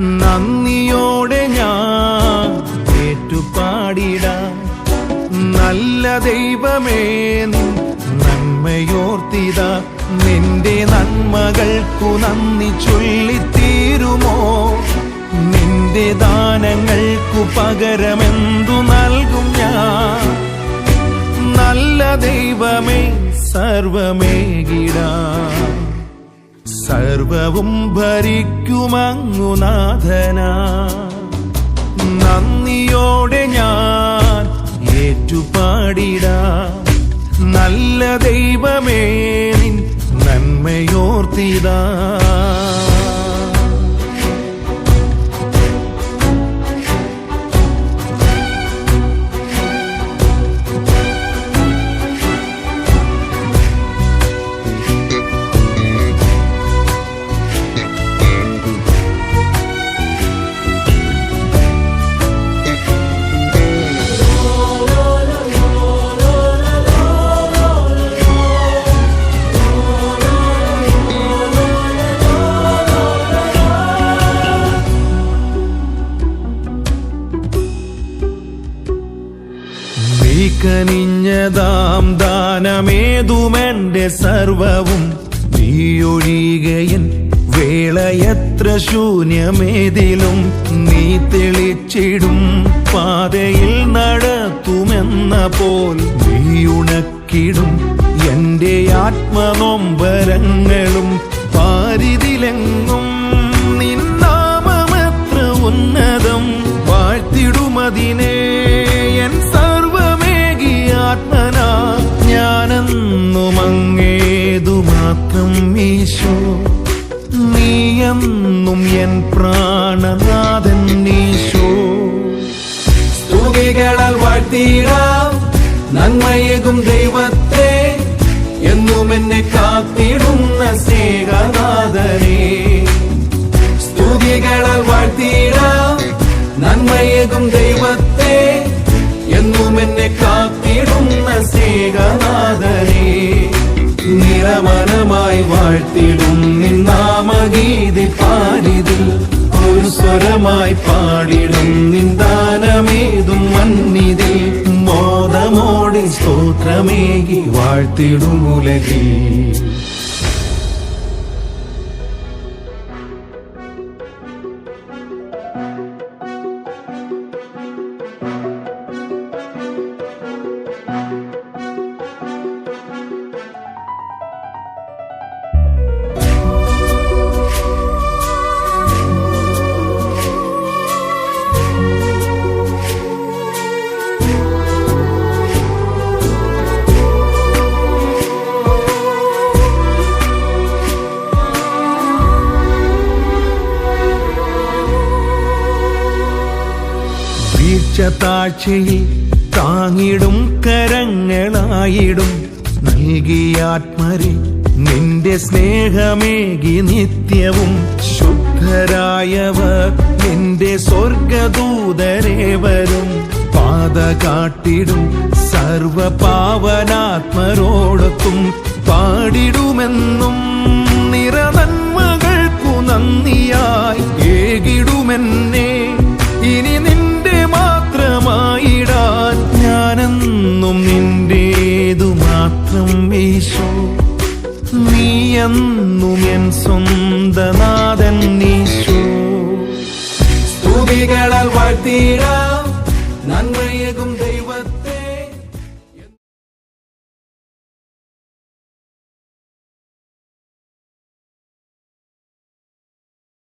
നന്ദിയോടെ ഞാൻ ഏറ്റുപാടിട നല്ല ദൈവമേ നിൻ നന്മയോർത്തിത. നിന്റെ നന്മകൾക്കു നന്ദി ചൊല്ലിത്തീരുമോ? നിന്റെ ദാനങ്ങൾക്കു പകരമെന്തു നൽകും ഞാൻ? നല്ല ദൈവമേ സർവമേകിടാ. സർവവും ഭരിക്കുമങ്ങു നാഥനാ. നന്ദിയോടെ ഞാൻ ഏറ്റുപാടിടാ. നല്ല ദൈവമേ നിൻ നീ കനിഞ്ഞതാം ദാനമേതുമെന്റെ സർവവും. നീയൊഴികയൻ വേളയത്ര ശൂന്യമേതിലും നീ തെളിച്ചിടും. പാതയിൽ നടത്തുമെന്ന പോൽ നീ ഉണക്കിടും എന്റെ ആത്മനൊമ്പരങ്ങളും പാരിതിലെങ്ങും നിന്നാമമത്ര ഉന്നതം. വാഴ്ത്തിടുമതിനെ മാത്രം ഈശോ നീയെന്നും എൻ പ്രാണനാഥൻ ഈശോ. സ്തുതികളാൽ വാഴ്ത്തിയിടാം നന്മയകും ദൈവത്തെ എന്നും എന്നെ കാത്തിടുന്ന സ്നേഹനാഥനെ. സ്തുതികളാൽ വാഴ്ത്തിയിടാം നന്മയകും ദൈവത്തെ എന്നും എന്നെ കാത്തിടുന്ന സ്നേഹനാഥനെ. നിറമനമായി വാഴ്ത്തിടും നിന്നാമഗീതി പാരിതിൽ. ഒരു സ്വരമായി പാടിടും നിന്ദാനമേതും മന്നിതിൽ. മോദമോടി സ്തോത്രമേകി വാഴ്ത്തിടും ഉലകിൽ. വീഴ്ച താഴ്ചയിൽ താങ്ങിടും കരങ്ങളായിടും. നൽകിയാത്മരെ നിന്റെ സ്നേഹമേകി നിത്യവും. ശുദ്ധരായവർ നിന്റെ സ്വർഗദൂതരേവരും പാത കാട്ടിടും സർവപാവനാത്മരോടൊത്തും. പാടിടുമെന്നും നിറനന്മകൾക്കു നന്ദിയായി ഏകിടുമെന്നേ സ്വന്തനാഥൻ ഈശോ സ്തുതികളാൽ വാഴ്ത്തിടാം